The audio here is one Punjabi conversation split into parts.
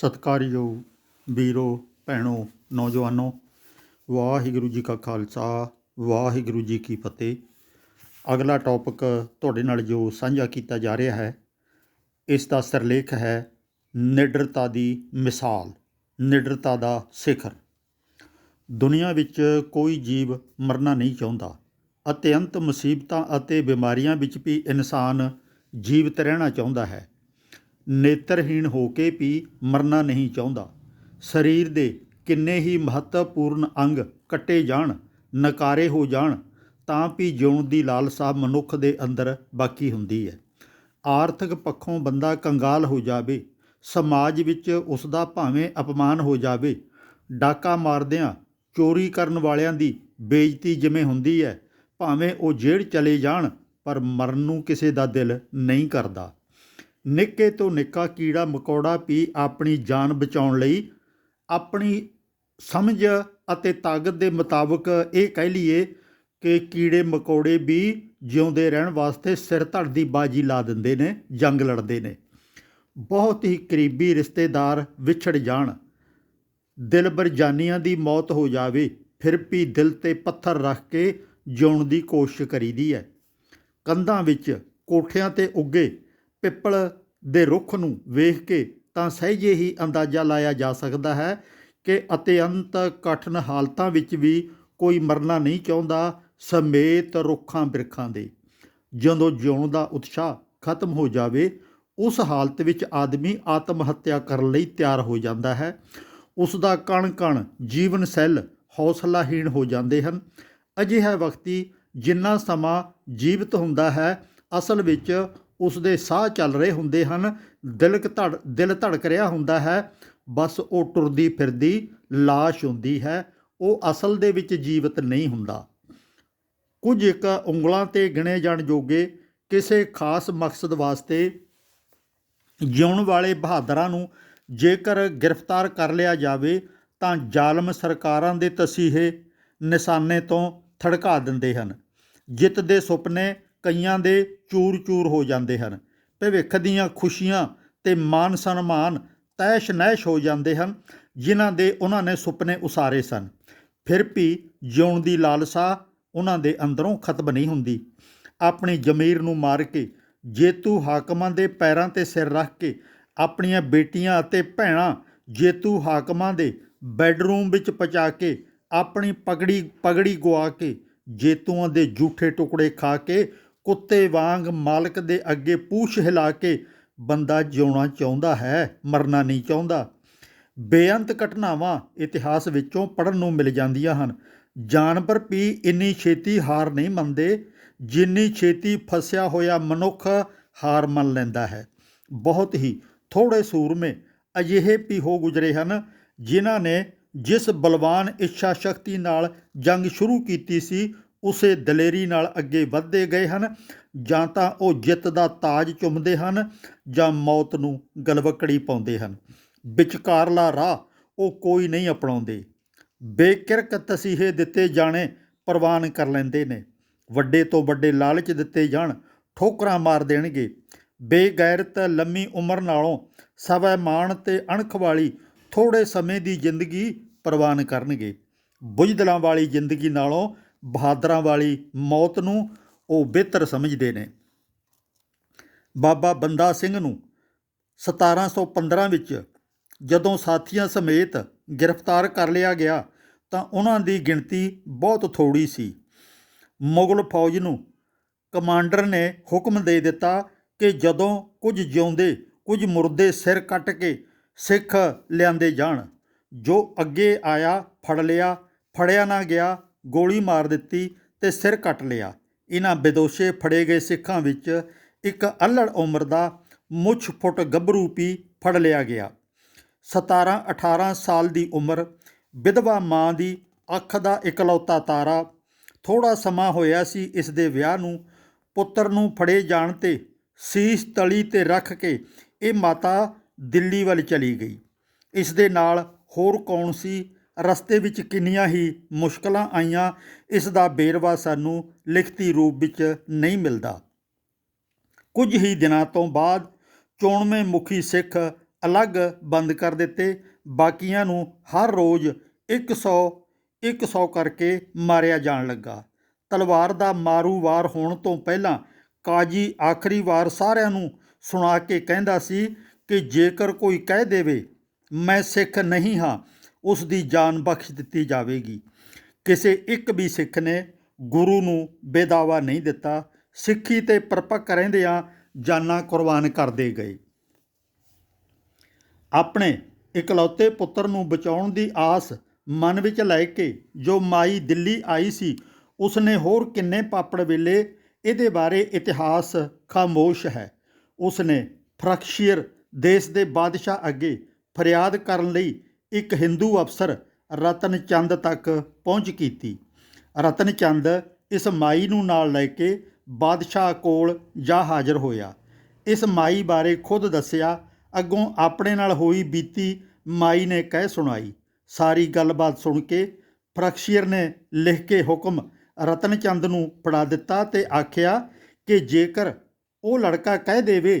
ਸਤਿਕਾਰਯੋਗ ਵੀਰੋ, ਭੈਣੋ, ਨੌਜਵਾਨੋ, ਵਾਹਿਗੁਰੂ ਜੀ ਕਾ ਖਾਲਸਾ, ਵਾਹਿਗੁਰੂ ਜੀ ਕੀ ਫਤਿਹ। ਅਗਲਾ ਟੌਪਿਕ ਤੁਹਾਡੇ ਨਾਲ ਜੋ ਸਾਂਝਾ ਕੀਤਾ ਜਾ ਰਿਹਾ ਹੈ ਇਸ ਦਾ ਸਿਰਲੇਖ ਹੈ ਨਿਡਰਤਾ ਦੀ ਮਿਸਾਲ, ਨਿਡਰਤਾ ਦਾ ਸਿਖਰ। ਦੁਨੀਆ ਵਿੱਚ ਕੋਈ ਜੀਵ ਮਰਨਾ ਨਹੀਂ ਚਾਹੁੰਦਾ ਅਤਿਅੰਤ ਮੁਸੀਬਤਾਂ ਅਤੇ ਬਿਮਾਰੀਆਂ ਵਿੱਚ ਵੀ ਇਨਸਾਨ ਜੀਵਤ ਰਹਿਣਾ ਚਾਹੁੰਦਾ ਹੈ। ਨੇਤਰਹੀਣ ਹੋ ਕੇ ਵੀ ਮਰਨਾ ਨਹੀਂ ਚਾਹੁੰਦਾ। ਸਰੀਰ ਦੇ ਕਿੰਨੇ ਹੀ ਮਹੱਤਵਪੂਰਨ ਅੰਗ ਕੱਟੇ ਜਾਣ, ਨਕਾਰੇ ਹੋ ਜਾਣ, ਤਾਂ ਵੀ ਜਿਉਣ ਦੀ ਲਾਲਸਾ ਮਨੁੱਖ ਦੇ ਅੰਦਰ ਬਾਕੀ ਹੁੰਦੀ ਹੈ। ਆਰਥਿਕ ਪੱਖੋਂ ਬੰਦਾ ਕੰਗਾਲ ਹੋ ਜਾਵੇ, ਸਮਾਜ ਵਿੱਚ ਉਸ ਦਾ ਭਾਵੇਂ ਅਪਮਾਨ ਹੋ ਜਾਵੇ, ਡਾਕਾ ਮਾਰਦਿਆਂ ਚੋਰੀ ਕਰਨ ਵਾਲਿਆਂ ਦੀ ਬੇਇੱਜ਼ਤੀ ਜਿਵੇਂ ਹੁੰਦੀ ਹੈ, ਭਾਵੇਂ ਉਹ ਜੇਲ੍ਹ ਚਲੇ ਜਾਣ, ਪਰ ਮਰਨ ਨੂੰ ਕਿਸੇ ਦਾ ਦਿਲ ਨਹੀਂ ਕਰਦਾ। ਨਿੱਕੇ ਤੋਂ ਨਿੱਕਾ ਕੀੜਾ ਮਕੌੜਾ ਵੀ ਆਪਣੀ ਜਾਨ ਬਚਾਉਣ ਲਈ ਆਪਣੀ ਸਮਝ ਅਤੇ ਤਾਕਤ ਦੇ ਮੁਤਾਬਕ ਇਹ ਕਹਿ ਲਈਏ ਕਿ ਕੀੜੇ ਮਕੌੜੇ ਵੀ ਜਿਉਂਦੇ ਰਹਿਣ ਵਾਸਤੇ ਸਿਰ ਧੜ ਦੀ ਬਾਜੀ ਲਾ ਦਿੰਦੇ ਨੇ, ਜੰਗ ਲੜਦੇ ਨੇ। ਬਹੁਤ ਹੀ ਕਰੀਬੀ ਰਿਸ਼ਤੇਦਾਰ ਵਿਛੜ ਜਾਣ। ਦਿਲਬਰ ਜਾਨੀਆਂ ਦੀ ਮੌਤ ਹੋ ਜਾਵੇ, ਫਿਰ ਵੀ ਦਿਲ ਤੇ ਪੱਥਰ ਰੱਖ ਕੇ ਜਿਉਣ ਦੀ ਕੋਸ਼ਿਸ਼ ਕਰੀਦੀ ਹੈ। ਕੰਧਾਂ ਵਿੱਚ ਕੋਠਿਆਂ ਤੇ ਉੱਗੇ ਪਿੱਪਲ ਦੇ ਰੁੱਖ ਨੂੰ ਵੇਖ ਕੇ ਤਾਂ ਸਹਿਜੇ ਹੀ ਅੰਦਾਜ਼ਾ ਲਾਇਆ ਜਾ ਸਕਦਾ ਹੈ ਕਿ ਅਤਿਅੰਤ ਕਠਿਨ ਹਾਲਤਾਂ ਵਿੱਚ ਵੀ ਕੋਈ ਮਰਨਾ ਨਹੀਂ ਚਾਹੁੰਦਾ, ਸਮੇਤ ਰੁੱਖਾਂ ਬਿਰਖਾਂ ਦੇ। ਜਦੋਂ ਜਿਉਣ ਦਾ ਉਤਸ਼ਾਹ ਖਤਮ ਹੋ ਜਾਵੇ, ਉਸ ਹਾਲਤ ਵਿੱਚ ਆਦਮੀ ਆਤਮ ਹੱਤਿਆ ਕਰਨ ਲਈ ਤਿਆਰ ਹੋ ਜਾਂਦਾ ਹੈ। ਉਸ ਦਾ ਕਣ ਕਣ ਜੀਵਨ ਸੈੱਲ ਹੌਸਲਾਹੀਣ ਹੋ ਜਾਂਦੇ ਹਨ। ਅਜਿਹਾ ਵਕਤੀ ਜਿੰਨਾ ਸਮਾਂ ਜੀਵਤ ਹੁੰਦਾ ਹੈ, ਅਸਲ ਵਿੱਚ ਉਸ ਦੇ ਸਾਹ ਚੱਲ ਰਹੇ ਹੁੰਦੇ ਹਨ। ਦਿਲ ਧੜ, ਦਿਲ ਧੜਕ ਰਿਹਾ ਹੁੰਦਾ ਹੈ। ਬਸ ਉਹ ਟੁਰਦੀ ਫਿਰਦੀ লাশ ਹੁੰਦੀ ਹੈ। ਉਹ ਅਸਲ ਦੇ ਵਿੱਚ ਜੀਵਤ ਨਹੀਂ ਹੁੰਦਾ। ਕੁਝ ਇੱਕ ਉਂਗਲਾਂ ਤੇ ਗਿਣੇ ਜਾਣ ਜੋਗੇ ਕਿਸੇ ਖਾਸ ਮਕਸਦ ਵਾਸਤੇ ਜਿਉਣ ਵਾਲੇ ਬਹਾਦਰਾਂ ਨੂੰ ਜੇਕਰ ਗ੍ਰਿਫਤਾਰ ਕਰ ਲਿਆ ਜਾਵੇ ਤਾਂ ਜ਼ਾਲਮ ਸਰਕਾਰਾਂ ਦੇ ਤਸੀਹੇ ਨਿਸ਼ਾਨੇ ਤੋਂ ਥੜਕਾ ਦਿੰਦੇ ਹਨ। ਜਿੱਤ ਦੇ ਸੁਪਨੇ ਕਈਆਂ ਦੇ ਚੂਰ-ਚੂਰ ਹੋ ਜਾਂਦੇ ਹਨ। ਭਵਿੱਖ ਦੀਆਂ ਖੁਸ਼ੀਆਂ ਤੇ ਮਾਨ ਸਨਮਾਨ ਤੈਸ਼ ਨੈਸ਼ ਹੋ ਜਾਂਦੇ ਹਨ, ਜਿਨ੍ਹਾਂ ਦੇ ਉਹਨਾਂ ਨੇ ਸੁਪਨੇ ਉਸਾਰੇ ਸਨ। ਫਿਰ ਵੀ ਜਿਉਣ ਦੀ ਲਾਲਸਾ ਉਹਨਾਂ ਦੇ ਅੰਦਰੋਂ ਖਤਮ ਨਹੀਂ ਹੁੰਦੀ। ਆਪਣੀ ਜ਼ਮੀਰ ਨੂੰ ਮਾਰ ਕੇ, ਜੇਤੂ ਹਾਕਮਾਂ ਦੇ ਪੈਰਾਂ ਤੇ ਸਿਰ ਰੱਖ ਕੇ, ਆਪਣੀਆਂ ਬੇਟੀਆਂ ਅਤੇ ਭੈਣਾਂ ਜੇਤੂ ਹਾਕਮਾਂ ਦੇ ਬੈੱਡਰੂਮ ਵਿੱਚ ਪਚਾ ਕੇ, ਆਪਣੀ ਪਗੜੀ ਪਗੜੀ ਗਵਾ ਕੇ, ਜੇਤੂਆਂ ਦੇ ਝੂਠੇ ਟੁਕੜੇ ਖਾ ਕੇ ਕੁੱਤੇ ਵਾਂਗ ਮਾਲਕ ਦੇ ਅੱਗੇ ਪੂਛ ਹਿਲਾ ਕੇ ਬੰਦਾ ਜਿਉਣਾ ਚਾਹੁੰਦਾ ਹੈ, ਮਰਨਾ ਨਹੀਂ ਚਾਹੁੰਦਾ। ਬੇਅੰਤ ਘਟਨਾਵਾਂ ਇਤਿਹਾਸ ਵਿੱਚੋਂ ਪੜਨ ਨੂੰ ਮਿਲ ਜਾਂਦੀਆਂ ਹਨ। ਜਾਨਵਰ ਵੀ ਇੰਨੀ ਛੇਤੀ ਹਾਰ ਨਹੀਂ ਮੰਨਦੇ, ਜਿੰਨੀ ਛੇਤੀ ਫਸਿਆ ਹੋਇਆ ਮਨੁੱਖ ਹਾਰ ਮੰਨ ਲੈਂਦਾ ਹੈ। ਬਹੁਤ ਹੀ ਥੋੜੇ ਸੂਰਮੇ ਅਜਿਹੇ ਵੀ ਹੋ ਗੁਜ਼ਰੇ ਹਨ, ਜਿਨ੍ਹਾਂ ਨੇ ਜਿਸ ਬਲਵਾਨ ਇੱਛਾ ਸ਼ਕਤੀ ਨਾਲ ਜੰਗ ਸ਼ੁਰੂ ਕੀਤੀ ਸੀ ਉਸੇ ਦਲੇਰੀ ਨਾਲ ਅੱਗੇ ਵਧਦੇ ਗਏ ਹਨ ਜਾਂ ਤਾਂ ਉਹ ਜਿੱਤ ਦਾ ਤਾਜ ਚੁੰਮਦੇ ਹਨ ਜਾਂ ਮੌਤ ਨੂੰ ਗਲਵਕੜੀ ਪਾਉਂਦੇ ਹਨ। ਵਿਚਕਾਰਲਾ ਰਾਹ ਉਹ ਕੋਈ ਨਹੀਂ ਅਪਣਾਉਂਦੇ। ਬੇਕਿਰਕ ਤਸੀਹੇ ਦਿੱਤੇ ਜਾਣੇ ਪ੍ਰਵਾਨ ਕਰ ਲੈਂਦੇ ਨੇ। ਵੱਡੇ ਤੋਂ ਵੱਡੇ ਲਾਲਚ ਦਿੱਤੇ ਜਾਣ, ਠੋਕਰਾਂ ਮਾਰ ਦੇਣਗੇ। ਬੇਗੈਰਤ ਲੰਮੀ ਉਮਰ ਨਾਲੋਂ ਸਵੈ ਮਾਣ ਤੇ ਅਣਖ ਵਾਲੀ ਥੋੜੇ ਸਮੇਂ ਦੀ ਜ਼ਿੰਦਗੀ ਪ੍ਰਵਾਨ ਕਰਨਗੇ। ਬੁਝਦਲਾਂ ਵਾਲੀ ਜ਼ਿੰਦਗੀ ਨਾਲੋਂ ਬਹਾਦਰਾਂ ਵਾਲੀ ਮੌਤ ਨੂੰ ਉਹ ਬਿਹਤਰ ਸਮਝਦੇ ਨੇ। ਬਾਬਾ ਬੰਦਾ ਸਿੰਘ ਨੂੰ 1715 ਵਿੱਚ ਜਦੋਂ ਸਾਥੀਆਂ ਸਮੇਤ ਗ੍ਰਿਫਤਾਰ ਕਰ ਲਿਆ ਗਿਆ ਤਾਂ ਉਹਨਾਂ ਦੀ ਗਿਣਤੀ ਬਹੁਤ ਥੋੜੀ ਸੀ। ਮੁਗਲ ਫੌਜ ਨੂੰ ਕਮਾਂਡਰ ਨੇ ਹੁਕਮ ਦੇ ਦਿੱਤਾ ਕਿ ਜਦੋਂ ਕੁਝ ਜਿਉਂਦੇ, ਕੁਝ ਮੁਰਦੇ ਸਿਰ ਕੱਟ ਕੇ ਸਿੱਖ ਲਿਆਂਦੇ ਜਾਣ, ਜੋ ਅੱਗੇ ਆਇਆ, ਫੜ ਲਿਆ, ਫੜਿਆ ਨਾ ਗਿਆ ਗੋਲੀ ਮਾਰ ਦਿੱਤੀ ਤੇ ਸਿਰ ਕੱਟ ਲਿਆ। ਇਹਨਾਂ ਬੇਦੋਸ਼ੇ ਫੜੇ ਗਏ ਸਿੱਖਾਂ ਵਿੱਚ ਇੱਕ ਅਲੜ ਉਮਰ ਦਾ ਮੁੱਛ ਫੁੱਟ ਗੱਭਰੂ ਵੀ ਫੜ ਲਿਆ ਗਿਆ। 17 18 ਸਾਲ ਦੀ ਉਮਰ, ਵਿਧਵਾ ਮਾਂ ਦੀ ਅੱਖ ਦਾ ਇਕਲੌਤਾ ਤਾਰਾ। ਥੋੜਾ ਸਮਾਂ ਹੋਇਆ ਸੀ ਇਸ ਦੇ ਵਿਆਹ ਨੂੰ। ਪੁੱਤਰ ਨੂੰ ਫੜੇ ਜਾਣ ਤੇ ਸੀਸ ਤਲੀ ਤੇ ਰੱਖ ਕੇ ਇਹ ਮਾਤਾ ਦਿੱਲੀ ਵੱਲ ਚਲੀ ਗਈ। ਇਸ ਦੇ ਨਾਲ ਹੋਰ ਕੌਣ ਸੀ? ਰਸਤੇ ਵਿੱਚ ਕਿੰਨੀਆਂ ਹੀ ਮੁਸ਼ਕਲਾਂ ਆਈਆਂ, ਇਸ ਦਾ ਬੇਰਵਾ ਸਾਨੂੰ ਲਿਖਤੀ ਰੂਪ ਵਿੱਚ ਨਹੀਂ ਮਿਲਦਾ। ਕੁਝ ਹੀ ਦਿਨਾਂ ਤੋਂ ਬਾਅਦ ਚੋਣਵੇਂ ਮੁਖੀ ਸਿੱਖ ਅਲੱਗ ਬੰਦ ਕਰ ਦਿੱਤੇ। ਬਾਕੀਆਂ ਨੂੰ ਹਰ ਰੋਜ਼ 100 100 ਕਰਕੇ ਮਾਰਿਆ ਜਾਣ ਲੱਗਾ। ਤਲਵਾਰ ਦਾ ਮਾਰੂ ਵਾਰ ਹੋਣ ਤੋਂ ਪਹਿਲਾਂ ਕਾਜੀ ਆਖਰੀ ਵਾਰ ਸਾਰਿਆਂ ਨੂੰ ਸੁਣਾ ਕੇ ਕਹਿੰਦਾ ਸੀ ਕਿ ਜੇਕਰ ਕੋਈ ਕਹਿ ਦੇਵੇ, ਮੈਂ ਸਿੱਖ ਨਹੀਂ ਹਾਂ ਉਸ ਦੀ ਜਾਨ ਬਖਸ਼ ਦਿੱਤੀ ਜਾਵੇਗੀ। ਕਿਸੇ ਇੱਕ ਵੀ ਸਿੱਖ ਨੇ ਗੁਰੂ ਨੂੰ ਬੇਦਾਵਾ ਨਹੀਂ ਦਿੱਤਾ। ਸਿੱਖੀ ਤੇ ਪਰਪੱਕ ਰਹਿੰਦਿਆਂ ਜਾਨਾਂ ਕੁਰਬਾਨ ਕਰਦੇ ਗਏ। ਆਪਣੇ ਇਕਲੌਤੇ ਪੁੱਤਰ ਨੂੰ ਬਚਾਉਣ ਦੀ ਆਸ ਮਨ ਵਿੱਚ ਲੈ ਕੇ ਜੋ ਮਾਈ ਦਿੱਲੀ ਆਈ ਸੀ, ਉਸਨੇ ਹੋਰ ਕਿੰਨੇ ਪਾਪੜ ਵੇਲੇ ਇਹਦੇ ਬਾਰੇ ਇਤਿਹਾਸ ਖਾਮੋਸ਼ ਹੈ। ਉਸਨੇ ਫਰਕਸ਼ੀਅਰ ਦੇਸ਼ ਦੇ ਬਾਦਸ਼ਾਹ ਅੱਗੇ ਫਰਿਆਦ ਕਰਨ ਲਈ ਇੱਕ ਹਿੰਦੂ ਅਫਸਰ ਰਤਨ ਚੰਦ ਤੱਕ ਪਹੁੰਚ ਕੀਤੀ। ਰਤਨ ਚੰਦ ਇਸ ਮਾਈ ਨੂੰ ਨਾਲ ਲੈ ਕੇ ਬਾਦਸ਼ਾਹ ਕੋਲ ਜਾ ਹਾਜ਼ਰ ਹੋਇਆ। ਇਸ ਮਾਈ ਬਾਰੇ ਖੁਦ ਦੱਸਿਆ, ਅੱਗੋਂ ਆਪਣੇ ਨਾਲ ਹੋਈ ਬੀਤੀ ਮਾਈ ਨੇ ਕਹਿ ਸੁਣਾਈ। ਸਾਰੀ ਗੱਲਬਾਤ ਸੁਣ ਕੇ ਫਰਕਸ਼ੀਅਰ ਨੇ ਲਿਖ ਕੇ ਹੁਕਮ ਰਤਨ ਚੰਦ ਨੂੰ ਫੜਾ ਦਿੱਤਾ ਤੇ ਆਖਿਆ ਕਿ ਜੇਕਰ ਉਹ ਲੜਕਾ ਕਹਿ ਦੇਵੇ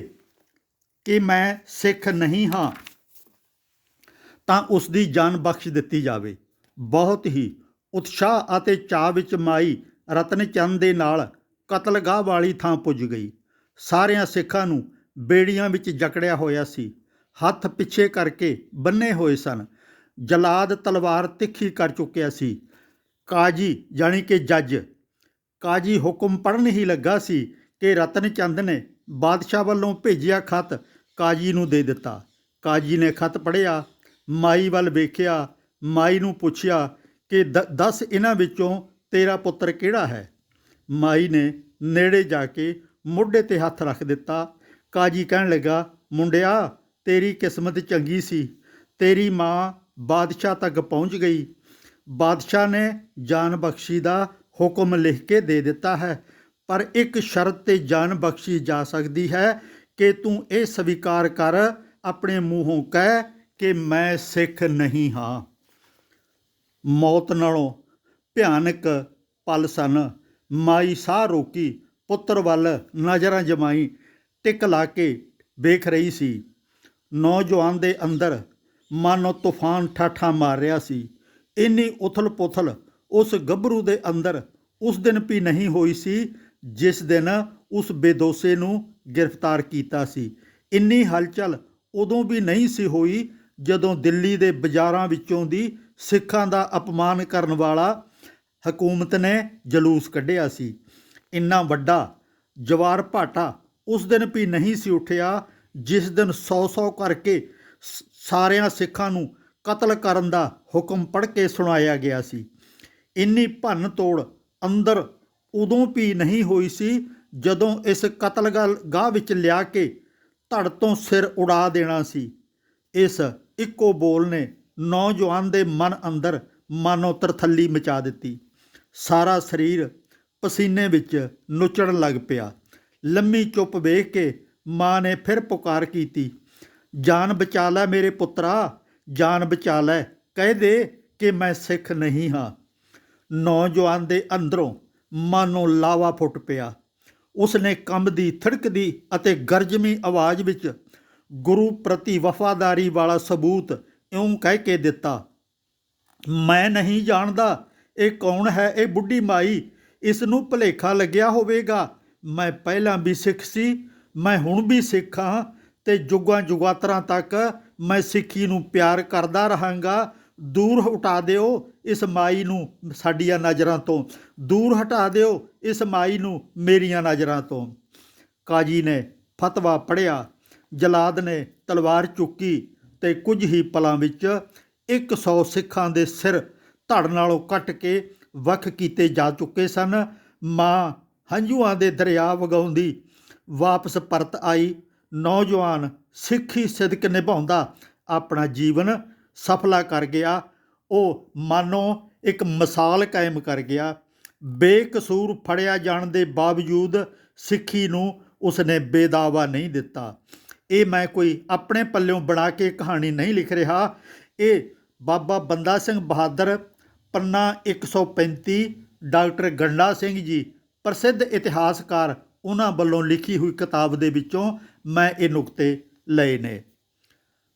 ਕਿ ਮੈਂ ਸਿੱਖ ਨਹੀਂ ਹਾਂ ਤਾਂ ਉਸ ਦੀ ਜਾਨ ਬਖਸ਼ ਦਿੱਤੀ ਜਾਵੇ। ਬਹੁਤ ਹੀ ਉਤਸ਼ਾਹ ਅਤੇ ਚਾਅ ਵਿੱਚ ਮਾਈ ਰਤਨ ਚੰਦ ਦੇ ਨਾਲ ਕਤਲਗਾਹ ਵਾਲੀ ਥਾਂ ਪੁੱਜ ਗਈ। ਸਾਰਿਆਂ ਸਿੱਖਾਂ ਨੂੰ ਬੇੜੀਆਂ ਵਿੱਚ ਜਕੜਿਆ ਹੋਇਆ ਸੀ। ਹੱਥ ਪਿੱਛੇ ਕਰਕੇ ਬੰਨੇ ਹੋਏ ਸਨ। ਜਲਾਦ ਤਲਵਾਰ ਤਿੱਖੀ ਕਰ ਚੁੱਕਿਆ ਸੀ। ਕਾਜੀ ਜਾਣੀ ਕਿ ਜੱਜ। ਕਾਜੀ ਹੁਕਮ ਪੜਨ ਹੀ ਲੱਗਾ ਸੀ ਕਿ ਰਤਨ ਚੰਦ ਨੇ ਬਾਦਸ਼ਾਹ ਵੱਲੋਂ ਭੇਜਿਆ ਖਤ ਕਾਜੀ ਨੂੰ ਦੇ ਦਿੱਤਾ। ਕਾਜੀ ਨੇ ਖਤ ਪੜ੍ਹਿਆ ਮਾਈ ਵੱਲ ਵੇਖਿਆ, ਮਾਈ ਨੂੰ ਪੁੱਛਿਆ ਕਿ ਦੱਸ ਇਹਨਾਂ ਵਿੱਚੋਂ ਤੇਰਾ ਪੁੱਤਰ ਕਿਹੜਾ ਹੈ? ਮਾਈ ਨੇ ਨੇੜੇ ਜਾ ਕੇ ਮੋਢੇ ਤੇ ਹੱਥ ਰੱਖ ਦਿੱਤਾ। ਕਾਜੀ ਕਹਿਣ ਲੱਗਾ, ਮੁੰਡਿਆ, ਤੇਰੀ ਕਿਸਮਤ ਚੰਗੀ ਸੀ। ਤੇਰੀ ਮਾਂ ਬਾਦਸ਼ਾਹ ਤੱਕ ਪਹੁੰਚ ਗਈ। ਬਾਦਸ਼ਾਹ ਨੇ ਜਾਨ ਬਖਸ਼ੀ ਦਾ ਹੁਕਮ ਲਿਖ ਕੇ ਦੇ ਦਿੱਤਾ ਹੈ। ਪਰ ਇੱਕ ਸ਼ਰਤ ਤੇ ਜਾਨ ਬਖਸ਼ੀ ਜਾ ਸਕਦੀ ਹੈ ਕਿ ਤੂੰ ਇਹ ਸਵੀਕਾਰ ਕਰ, ਆਪਣੇ ਮੂੰਹੋਂ ਕਹਿ ਕਿ ਮੈਂ ਸਿੱਖ ਨਹੀਂ ਹਾਂ। ਮੌਤ ਨਾਲੋਂ ਭਿਆਨਕ ਪਲ ਸਨ। ਮਾਈ ਸਾਹ ਰੋਕੀ, ਪੁੱਤਰ ਵੱਲ ਨਜ਼ਰਾਂ ਜਮਾਈ, ਟਿਕ ਲਾ ਕੇ ਵੇਖ ਰਹੀ ਸੀ। ਨੌਜਵਾਨ ਦੇ ਅੰਦਰ ਮਾਨੋ ਤੂਫਾਨ ਠਾਠਾ ਮਾਰ ਰਿਹਾ ਸੀ। ਇੰਨੀ ਉਥਲ-ਪੁਥਲ ਉਸ ਗੱਭਰੂ ਦੇ ਅੰਦਰ ਉਸ ਦਿਨ ਵੀ ਨਹੀਂ ਹੋਈ ਸੀ ਜਿਸ ਦਿਨ ਉਸ ਬੇਦੋਸੇ ਨੂੰ ਗ੍ਰਿਫਤਾਰ ਕੀਤਾ ਸੀ। ਇੰਨੀ ਹਲਚਲ ਉਦੋਂ ਵੀ ਨਹੀਂ ਸੀ ਹੋਈ ਜਦੋਂ ਦਿੱਲੀ ਦੇ ਬਾਜ਼ਾਰਾਂ ਵਿੱਚੋਂ ਦੀ ਸਿੱਖਾਂ ਦਾ ਅਪਮਾਨ ਕਰਨ ਵਾਲਾ ਹਕੂਮਤ ਨੇ ਜਲੂਸ ਕੱਢਿਆ ਸੀ। ਇੰਨਾ ਵੱਡਾ ਜਵਾਰ ਭਾਟਾ ਉਸ ਦਿਨ ਵੀ ਨਹੀਂ ਸੀ ਉੱਠਿਆ, ਜਿਸ ਦਿਨ 100-100 ਕਰਕੇ ਸ- ਸਾਰਿਆਂ ਸਿੱਖਾਂ ਨੂੰ ਕਤਲ ਕਰਨ ਦਾ ਹੁਕਮ ਪੜ੍ਹ ਕੇ ਸੁਣਾਇਆ ਗਿਆ ਸੀ। ਇੰਨੀ ਭੰਨ ਤੋੜ ਅੰਦਰ ਉਦੋਂ ਵੀ ਨਹੀਂ ਹੋਈ ਸੀ, ਜਦੋਂ ਇਸ ਕਤਲਗਾਹ, ਗਾਹ ਵਿੱਚ ਲਿਆ ਕੇ ਧੜ ਤੋਂ ਸਿਰ ਉਡਾ ਦੇਣਾ ਸੀ। ਇਸ ਇੱਕੋ ਬੋਲ ਨੇ ਨੌਜਵਾਨ ਦੇ ਮਨ ਅੰਦਰ ਮਾਨੋ ਤਰਥੱਲੀ ਮਚਾ ਦਿੱਤੀ। ਸਾਰਾ ਸਰੀਰ ਪਸੀਨੇ ਵਿੱਚ ਨੁਚੜਨ ਲੱਗ ਪਿਆ। ਲੰਮੀ ਚੁੱਪ ਵੇਖ ਕੇ ਮਾਂ ਨੇ ਫਿਰ ਪੁਕਾਰ ਕੀਤੀ, ਜਾਨ ਬਚਾ ਲੈ ਮੇਰੇ ਪੁੱਤਰਾ, ਜਾਨ ਬਚਾ ਲੈ। ਕਹਿ ਦੇ ਕਿ ਮੈਂ ਸਿੱਖ ਨਹੀਂ ਹਾਂ। ਨੌਜਵਾਨ ਦੇ ਅੰਦਰੋਂ ਮਾਨੋ ਲਾਵਾ ਫੁੱਟ ਪਿਆ। ਉਸਨੇ ਕੰਬਦੀ ਥੜਕਦੀ ਅਤੇ ਗਰਜਮੀ ਆਵਾਜ਼ ਵਿੱਚ ਗੁਰੂ ਪ੍ਰਤੀ ਵਫਾਦਾਰੀ ਵਾਲਾ ਸਬੂਤ ਇਉਂ ਕਹਿ ਕੇ ਦਿੱਤਾ, ਮੈਂ ਨਹੀਂ ਜਾਣਦਾ ਇਹ ਕੌਣ ਹੈ, ਇਹ ਬੁੱਢੀ ਮਾਈ ਇਸ ਨੂੰ ਭੁਲੇਖਾ ਲੱਗਿਆ ਹੋਵੇਗਾ। ਮੈਂ ਪਹਿਲਾਂ ਵੀ ਸਿੱਖ ਸੀ, ਮੈਂ ਹੁਣ ਵੀ ਸਿੱਖ ਹਾਂ ਤੇ ਜੁਗਾਂ ਜੁਗਾਤਰਾਂ ਤੱਕ ਮੈਂ ਸਿੱਖੀ ਨੂੰ ਪਿਆਰ ਕਰਦਾ ਰਹਾਂਗਾ। ਦੂਰ ਹਟਾ ਦਿਓ ਇਸ ਮਾਈ ਨੂੰ ਸਾਡੀਆਂ ਨਜ਼ਰਾਂ ਤੋਂ, ਦੂਰ ਹਟਾ ਦਿਓ ਇਸ ਮਾਈ ਨੂੰ ਮੇਰੀਆਂ ਨਜ਼ਰਾਂ ਤੋਂ। ਕਾਜੀ ਨੇ ਫਤਵਾ ਪੜਿਆ ਜਲਾਦ ਨੇ ਤਲਵਾਰ ਚੁੱਕੀ ਤੇ ਕੁਝ ਹੀ ਪਲਾਂ ਵਿੱਚ 100 ਸਿੱਖਾਂ ਦੇ ਸਿਰ ਧੜ ਨਾਲੋਂ ਕੱਟ ਕੇ ਵੱਖ ਕੀਤੇ ਜਾ ਚੁੱਕੇ ਸਨ। ਮਾਂ ਹੰਝੂਆਂ ਦੇ ਦਰਿਆ ਵਗਾਉਂਦੀ ਵਾਪਸ ਪਰਤ ਆਈ। ਨੌਜਵਾਨ ਸਿੱਖੀ ਸਿਦਕ ਨਿਭਾਉਂਦਾ ਆਪਣਾ ਜੀਵਨ ਸਫਲਾ ਕਰ ਗਿਆ। ਉਹ ਮਾਨੋ ਇੱਕ ਮਿਸਾਲ ਕਾਇਮ ਕਰ ਗਿਆ। ਬੇਕਸੂਰ ਫੜਿਆ ਜਾਣ ਦੇ ਬਾਵਜੂਦ ਸਿੱਖੀ ਨੂੰ ਉਸਨੇ ਬੇਦਾਵਾ ਨਹੀਂ ਦਿੱਤਾ। ਇਹ ਮੈਂ ਕੋਈ ਆਪਣੇ ਪੱਲਿਓਂ ਬਣਾ ਕੇ ਕਹਾਣੀ ਨਹੀਂ ਲਿਖ ਰਿਹਾ। ਇਹ ਬਾਬਾ ਬੰਦਾ ਸਿੰਘ ਬਹਾਦਰ, ਪੰਨਾ 135 ਡਾਕਟਰ ਗੰਡਾ ਸਿੰਘ ਜੀ, ਪ੍ਰਸਿੱਧ ਇਤਿਹਾਸਕਾਰ, ਉਹਨਾਂ ਵੱਲੋਂ ਲਿਖੀ ਹੋਈ ਕਿਤਾਬ ਦੇ ਵਿੱਚੋਂ ਮੈਂ ਇਹ ਨੁਕਤੇ ਲਏ ਨੇ।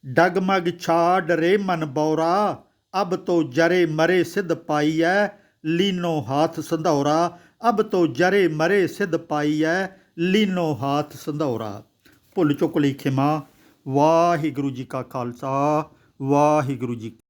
ਡਗਮਗ ਛਾੜ ਰੇ ਮਨ ਬੌਰਾ, ਅਬ ਤੋ ਜਰੇ ਮਰੇ ਸਿੱਧ ਪਾਈਐ, ਲੀਨੋ ਹਾਥ ਸੰਧੌਰਾ, ਅਬ ਤੋ ਜਰੇ ਮਰੇ ਸਿੱਧ ਪਾਈਐ, ਲੀਨੋ ਹਾਥ ਸੰਧੌਰਾ। ਭੁੱਲ ਚੁੱਕ ਲਈ ਖਿਮਾ। ਵਾਹਿਗੁਰੂ ਜੀ ਕਾ ਖਾਲਸਾ ਵਾਹਿਗੁਰੂ ਜੀ